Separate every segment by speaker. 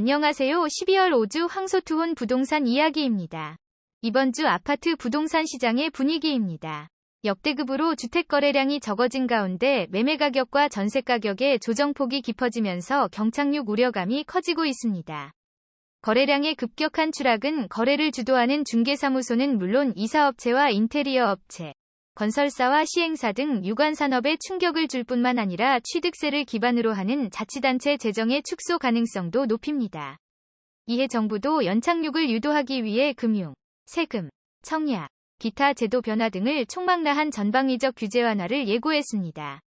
Speaker 1: 안녕하세요. 12월 5주 황소투혼 부동산 이야기입니다. 이번 주 아파트 부동산 시장의 분위기입니다. 역대급으로 주택 거래량이 적어진 가운데 매매 가격과 전세 가격의 조정폭이 깊어지면서 경착륙 우려감이 커지고 있습니다. 거래량의 급격한 추락은 거래를 주도하는 중개사무소는 물론 이사업체와 인테리어 업체, 건설사와 시행사 등 유관 산업에 충격을 줄 뿐만 아니라 취득세를 기반으로 하는 자치단체 재정의 축소 가능성도 높입니다. 이해 정부도 연착륙을 유도하기 위해 금융, 세금, 청약, 기타 제도 변화 등을 총망라한 전방위적 규제 완화를 예고했습니다.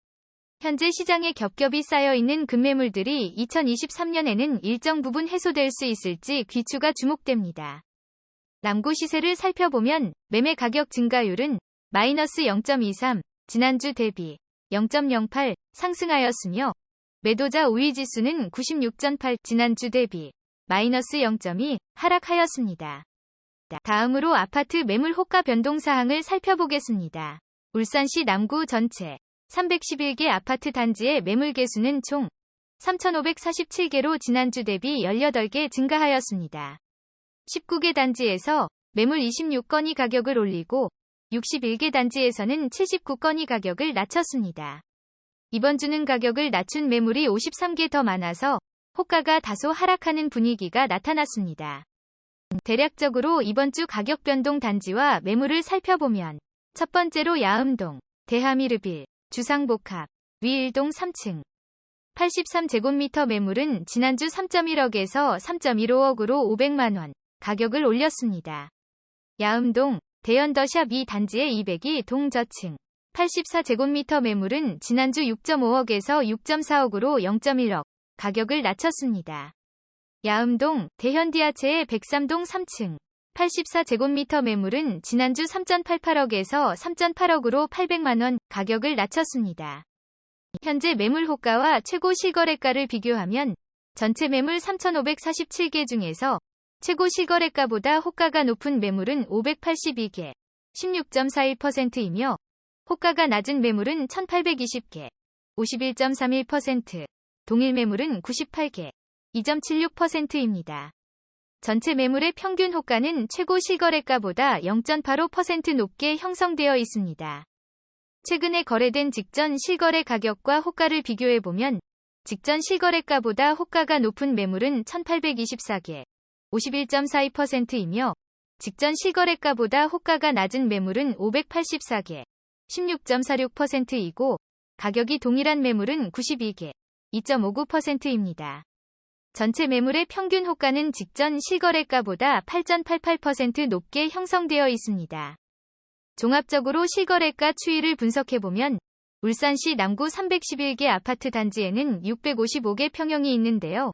Speaker 1: 현재 시장에 겹겹이 쌓여있는 급매물들이 2023년에는 일정 부분 해소될 수 있을지 귀추가 주목됩니다. 남구 시세를 살펴보면 매매 가격 증가율은 마이너스 0.23, 지난주 대비 0.08 상승하였으며 매도자 우위 지수는 96.8 지난주 대비 마이너스 0.2 하락하였습니다. 다음으로 아파트 매물 호가 변동 사항을 살펴보겠습니다. 울산시 남구 전체 311개 아파트 단지의 매물 개수는 총 3,547개로 지난주 대비 18개 증가하였습니다. 19개 단지에서 매물 26건이 가격을 올리고 61개 단지에서는 79건이 가격을 낮췄습니다. 이번 주는 가격을 낮춘 매물이 53개 더 많아서 호가가 다소 하락하는 분위기가 나타났습니다. 대략적으로 이번 주 가격 변동 단지와 매물을 살펴보면 첫 번째로 야음동, 대하미르빌, 주상복합, 위일동 3층 83제곱미터 매물은 지난주 3.1억에서 3.15억으로 500만원 가격을 올렸습니다. 야음동, 대연더샵 2 단지의 200이 동저층 84제곱미터 매물은 지난주 6.5억에서 6.4억으로 0.1억 가격을 낮췄습니다. 야음동, 대현디아체의 103동 3층 84제곱미터 매물은 지난주 3.88억에서 3.8억으로 800만원 가격을 낮췄습니다. 현재 매물 호가와 최고 실거래가를 비교하면 전체 매물 3,547개 중에서 최고 실거래가보다 호가가 높은 매물은 582개, 16.41%이며 호가가 낮은 매물은 1,820개, 51.31%, 동일 매물은 98개, 2.76%입니다. 전체 매물의 평균 호가는 최고 실거래가보다 0.85% 높게 형성되어 있습니다. 최근에 거래된 직전 실거래 가격과 호가를 비교해보면 직전 실거래가보다 호가가 높은 매물은 1824개, 51.42%이며 직전 실거래가보다 호가가 낮은 매물은 584개, 16.46%이고 가격이 동일한 매물은 92개, 2.59%입니다. 전체 매물의 평균 호가는 직전 실거래가보다 8.88% 높게 형성되어 있습니다. 종합적으로 실거래가 추이를 분석해보면 울산시 남구 311개 아파트 단지에는 655개 평형이 있는데요.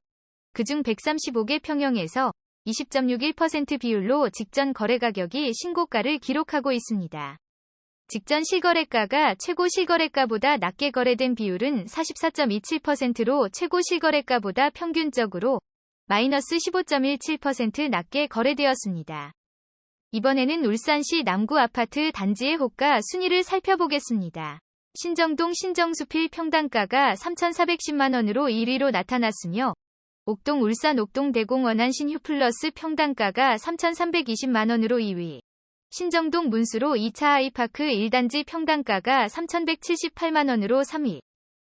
Speaker 1: 그중 135개 평형에서 20.61% 비율로 직전 거래 가격이 신고가를 기록하고 있습니다. 직전 실거래가가 최고 실거래가보다 낮게 거래된 비율은 44.27%로 최고 실거래가보다 평균적으로 마이너스 15.17% 낮게 거래되었습니다. 이번에는 울산시 남구 아파트 단지의 호가 순위를 살펴보겠습니다. 신정동 신정수필 평당가가 3,410만원으로 1위로 나타났으며 옥동 울산 옥동 대공원 안 신 휴플러스 평당가가 3,320만원으로 2위. 신정동 문수로 2차 아이파크 1단지 평당가가 3,178만원으로 3위.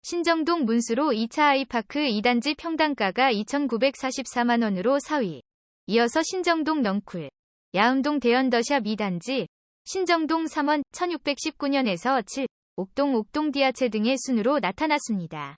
Speaker 1: 신정동 문수로 2차 아이파크 2단지 평당가가 2,944만원으로 4위. 이어서 신정동 넝쿨, 야음동 대연더샵 2단지, 신정동 3원 1619년에서 7, 옥동 옥동 디아체 등의 순으로 나타났습니다.